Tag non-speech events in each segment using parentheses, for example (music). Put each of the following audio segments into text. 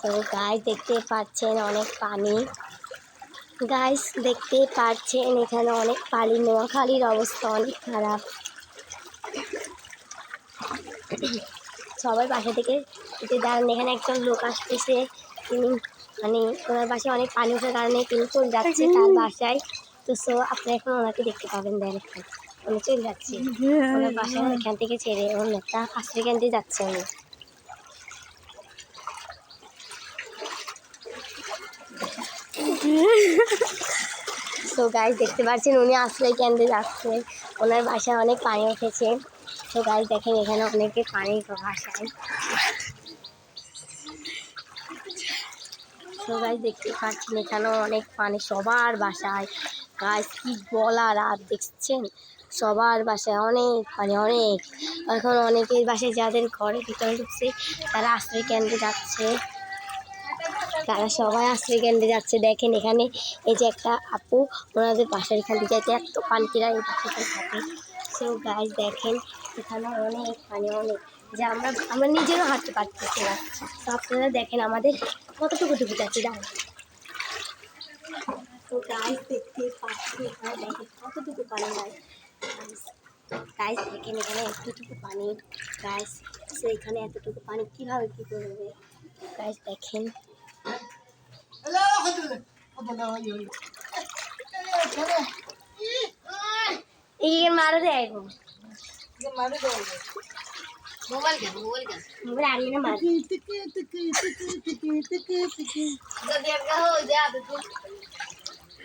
তো গাছ দেখতে পাচ্ছেন অনেক পানি। গাছ দেখতে পাচ্ছেন এখানে অনেক পানি। নোয়াখালীর অবস্থা অনেক খারাপ। সবার বাসা থেকে দাঁড়ান এখানে একজন লোক আসতেছে। তিনি মানে ওনার বাসায় অনেক পানি ওঠার কারণে তিনি চলে যাচ্ছে তার বাসায়। তো সো আপনি এখন ওনাকে দেখতে পাবেন দেন উনি চলে যাচ্ছে। ওনার বাসায় এখান থেকে ছেড়ে অন্য একটা আশ্রয় কেন্দ্রে যাচ্ছে উনি। তো গাছ দেখতে পাচ্ছেন উনি আশ্রয় কেন্দ্রে যাচ্ছে। ওনার বাসায় অনেক পানি উঠেছে। তো গাছ দেখেন এখানে অনেকে পানি ভাসায় তো গাছ দেখতে পাচ্ছেন এখানেও অনেক পানি সবার বাসায়। গাছ কি বলার আর দেখছেন? সবার বাসায় অনেক পানি অনেক। এখন অনেকের বাসায় যাদের ঘরে ভিতরে ঢুকছে, তারা আশ্রয় কেন্দ্রে যাচ্ছে। তারা সবাই আশ্রয় কেন্দ্রে যাচ্ছে। দেখেন এখানে এই যে একটা আপু, ওনাদের বাসার এখান থেকে যাইতে এত পানিরা এই বাসাতে থাকে। সো গাছ দেখেন এখানে অনেক পানি অনেক। যে আমরা আমরা নিজেরও হাঁটতে পারতেছি না। তো আপনারা দেখেন আমাদের কতটুকু ডুবে যাচ্ছে দাঁড়ান তো গাছ দেখতে পাচ্ছি এখানে দেখেন কতটুকু পানি গাছ গাছ দেখেন এখানে এতটুকু পানি গাছ সো এখানে এতটুকু পানি কীভাবে কী করবে গাছ দেখেন এই মারো দেয় মোবাইল কেন মোবাইল কেন মোবাইল আনিয়ে না মার যদি একটা হয়ে যায় আদে তো তুমি এই ভিডিও করে দেখতে পাচ্ছেন সো গাইস অনেক পানি অনেক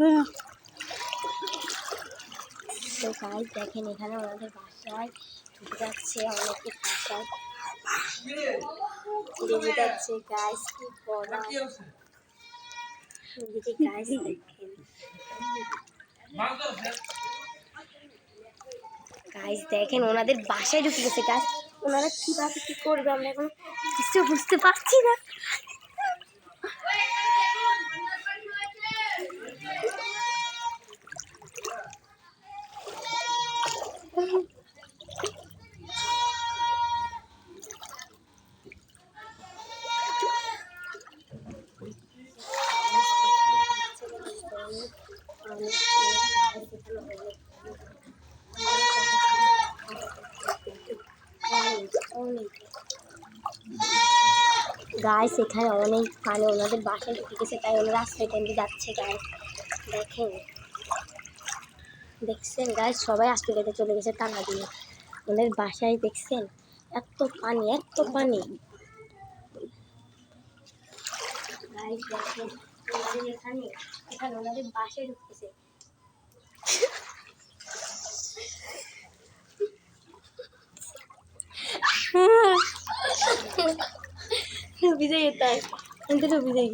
তো গাইস দেখেন এখানে আমাদের বাসায় ঢুকে যাচ্ছে অনেকের বাসায় ডুবে যাচ্ছে। গাইস কি দেখেন। গাইস দেখেন ওনাদের বাসায় ঢুকে গেছে। গাছ ওনারা কীভাবে কি করবে আমরা এখন কিছু বুঝতে পারছি না। গাইস এখানে অনেক পানি, ওনাদের বাসায় ঢুকে গেছে, তাই ওনারা আশ্রয় যাচ্ছে গাইস দেখেন। দেখছেন গাইস সবাই কেন্দ্রে চলে গেছে টাকা দিয়ে। ওনাদের বাসায় দেখছেন? এত পানি এত পানি। এখানে ওনাদের বাসায় ঢুকতেছে (laughs) विजय येत आहे नंतर भिजाई